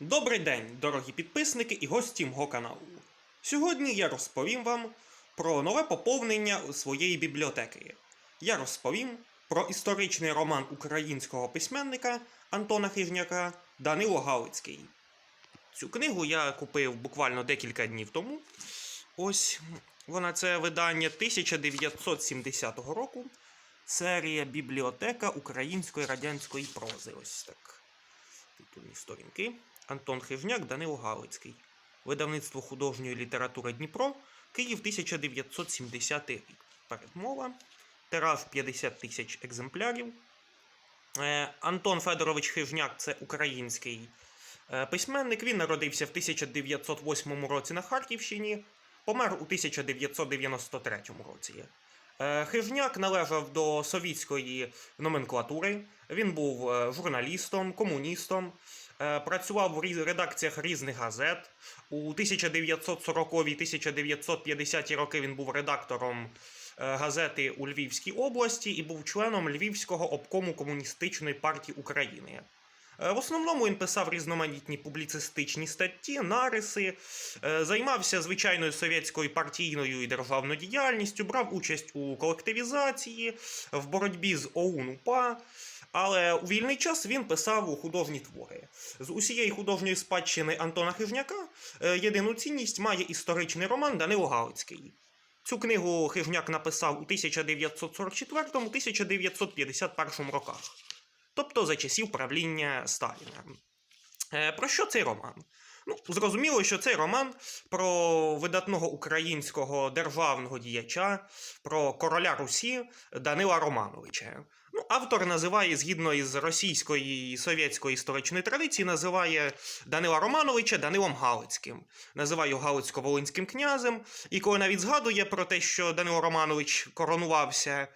Добрий день, дорогі підписники і гості мого каналу. Сьогодні я розповім вам про нове поповнення своєї бібліотеки. Я розповім про історичний роман українського письменника Антона Хижняка Данило Галицький. Цю книгу я купив буквально декілька днів тому. Ось вона це видання 1970 року. Серія Бібліотека української радянської прози. Ось так. Титульні сторінки. Антон Хижняк, Данило Галицький. Видавництво художньої літератури Дніпро, Київ 1970 рік. Передмова. Тираж 50 тисяч екземплярів. Е, Антон Федорович Хижняк це український е, письменник. Він народився в 1908 році на Харківщині, помер у 1993 році. Е, Хижняк належав до совітської номенклатури. Він був журналістом, комуністом, працював в редакціях різних газет. У 1940-1950 роки він був редактором е, газети у Львівській області і був членом Львівського обкому Комуністичної партії України. Е, В основному він писав різноманітні публіцистичні статті, нариси, е, займався звичайною совєтською партійною і державною діяльністю, брав участь у колективізації, в боротьбі з ОУН УПА. Але у вільний час він писав художні твори. З усієї художньої спадщини Антона Хижняка е, єдину цінність має історичний роман Данило Галицький. Цю книгу Хижняк написав у 1944-1951 роках, тобто за часів правління Сталіна. Е, Про що цей роман? Ну, зрозуміло, що цей роман про видатного українського державного діяча, про короля Русі Данила Романовича. Ну, автор називає, згідно із російської і совєтської історичної традиції, називає Данила Романовича Данилом Галицьким, називає його Галицько-Волинським князем. І коли навіть згадує про те, що Данило Романович коронувався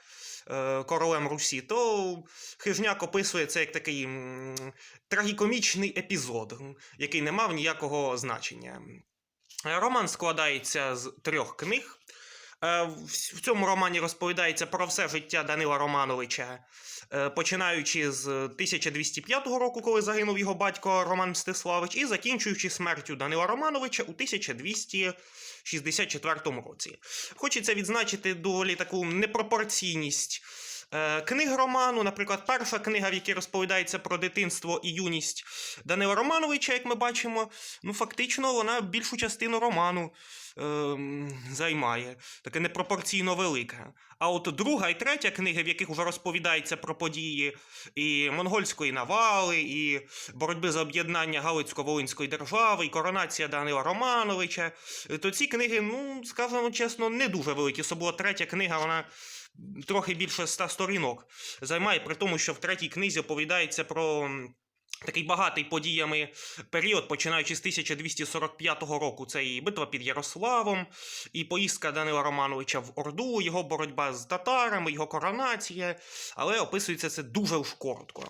е, королем Русі, то Хижняк описує це як такий трагікомічний епізод, який не мав ніякого значення. Роман складається з трьох книг. Е, В цьому романі розповідається про все життя Данила Романовича, е, починаючи з 1205 року, коли загинув його батько Роман Мстиславич, і закінчуючи смертю Данила Романовича у 1264 році. Хочеться відзначити доволі таку непропорційність е, книг роману. Наприклад, перша книга, в якій розповідається про дитинство і юність Данила Романовича, як ми бачимо, ну фактично вона більшу частину роману ем, займає, таке непропорційно велике. А от друга і третя книги, в яких вже розповідається про події і монгольської навали, і боротьби за об'єднання Галицько-Волинської держави, і коронація Данила Романовича, е, то ці книги, ну, скажімо чесно, не дуже великі. Особливо третя книга, вона трохи більше ста сторінок займає, при тому, що в третій книзі оповідається про. Такий багатий подіями період, починаючи з 1245 року, це і битва під Ярославом, і поїздка Данила Романовича в Орду, його боротьба з татарами, його коронація, але описується це дуже уж коротко.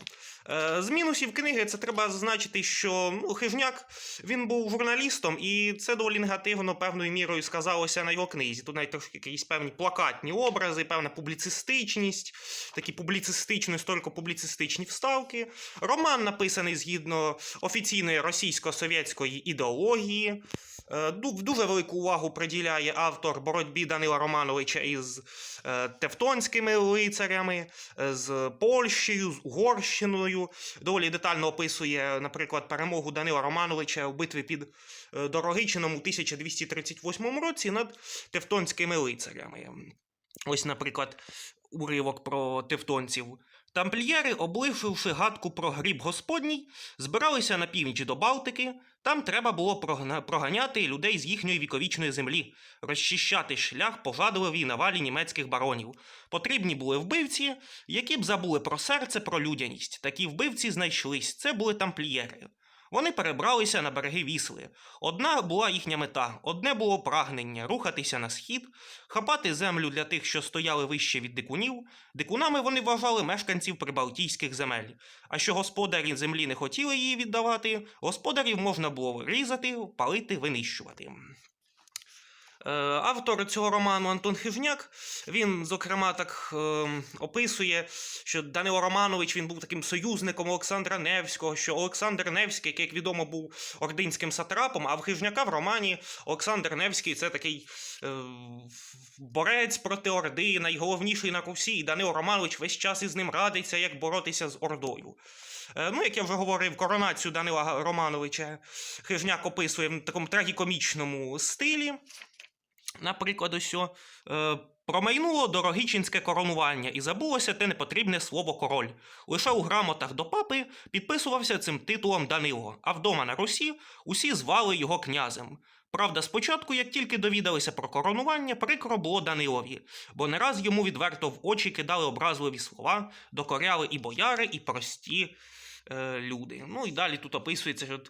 Е, З мінусів книги це треба зазначити, що ну, Хижняк він був журналістом, і це доволі негативно певною мірою сказалося на його книзі. Тут навіть трошки якісь певні плакатні образи, певна публіцистичність, такі публіцистично історико-публіцистичні вставки. Роман написаний згідно офіційної російсько-совєтської ідеології. Е, Дуже велику увагу приділяє автор боротьбі Данила Романовича із е, тевтонськими лицарями, е, з Польщею, з Угорщиною. Доволі детально описує, наприклад, перемогу Данила Романовича у битві під Дорогичином у 1238 році над тевтонськими лицарями. Ось, наприклад, уривок про тевтонців. Тамплієри, облишивши гадку про гріб Господній, збиралися на північ до Балтики. Там треба було проганяти людей з їхньої віковічної землі, розчищати шлях пожадливій навалі німецьких баронів. Потрібні були вбивці, які б забули про серце, про людяність. Такі вбивці знайшлись. Це були тамплієри. Вони перебралися на береги Вісли. Одна була їхня мета, одне було прагнення рухатися на схід, хапати землю для тих, що стояли вище від дикунів. Дикунами вони вважали мешканців прибалтійських земель. А що господарі землі не хотіли її віддавати, господарів можна було різати, палити, винищувати. Е, Автор цього роману Антон Хижняк. Він, зокрема, так е, описує, що Данило Романович він був таким союзником Олександра Невського, що Олександр Невський, який, як відомо, був ординським сатрапом, а в Хижняка в романі Олександр Невський це такий е, борець проти Орди, найголовніший на Русі, і Данило Романович весь час із ним радиться, як боротися з Ордою. Ну, як я вже говорив, коронацію Данила Романовича Хижняк описує в такому трагікомічному стилі. Наприклад, ось о, е, промайнуло дорогичинське коронування і забулося те непотрібне слово король. Лише у грамотах до папи підписувався цим титулом Данило, а вдома на Русі усі звали його князем. Правда, спочатку, як тільки довідалися про коронування, прикро було Данилові, бо не раз йому відверто в очі кидали образливі слова, докоряли і бояри, і прості люди. Ну і далі тут описується, що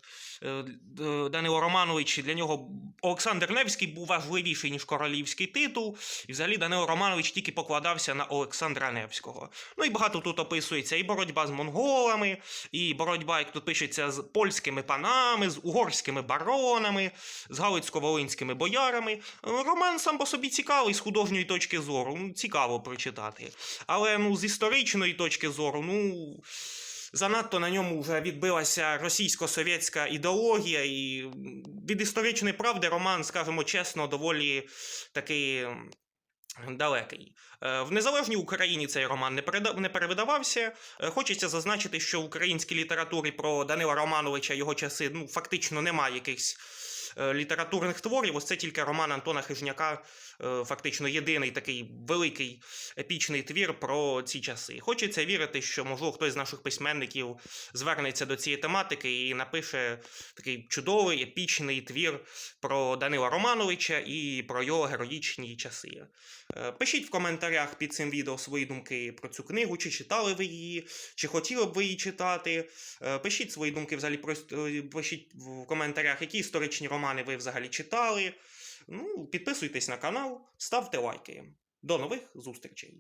е, Данило Романович для нього Олександр Невський був важливіший, ніж королівський титул, і взагалі Данило Романович тільки покладався на Олександра Невського. Ну і багато тут описується і боротьба з монголами, і боротьба, як тут пишеться, з польськими панами, з угорськими баронами, з галицько-волинськими боярами. Е, Роман сам по собі цікавий з художньої точки зору, ну, цікаво прочитати. Але ну, з історичної точки зору, ну. Занадто на ньому вже відбилася російсько-совєтська ідеологія, і від історичної правди роман, скажімо чесно, доволі такий далекий. Е, В незалежній Україні цей роман не, не перевидавався. Е, Хочеться зазначити, що в українській літературі про Данила Романовича його часи ну, фактично немає якихось літературних творів. Ось це тільки роман Антона Хижняка, е, фактично єдиний такий великий епічний твір про ці часи. Хочеться вірити, що можливо хтось з наших письменників звернеться до цієї тематики і напише такий чудовий епічний твір про Данила Романовича і про його героїчні часи. Е, Пишіть в коментарях під цим відео свої думки про цю книгу, чи читали ви її, чи хотіли б ви її читати. Е, Пишіть свої думки взагалі е, пишіть в коментарях, які історичні романи ви взагалі читали. Ну, підписуйтесь на канал, ставте лайки. До нових зустрічей!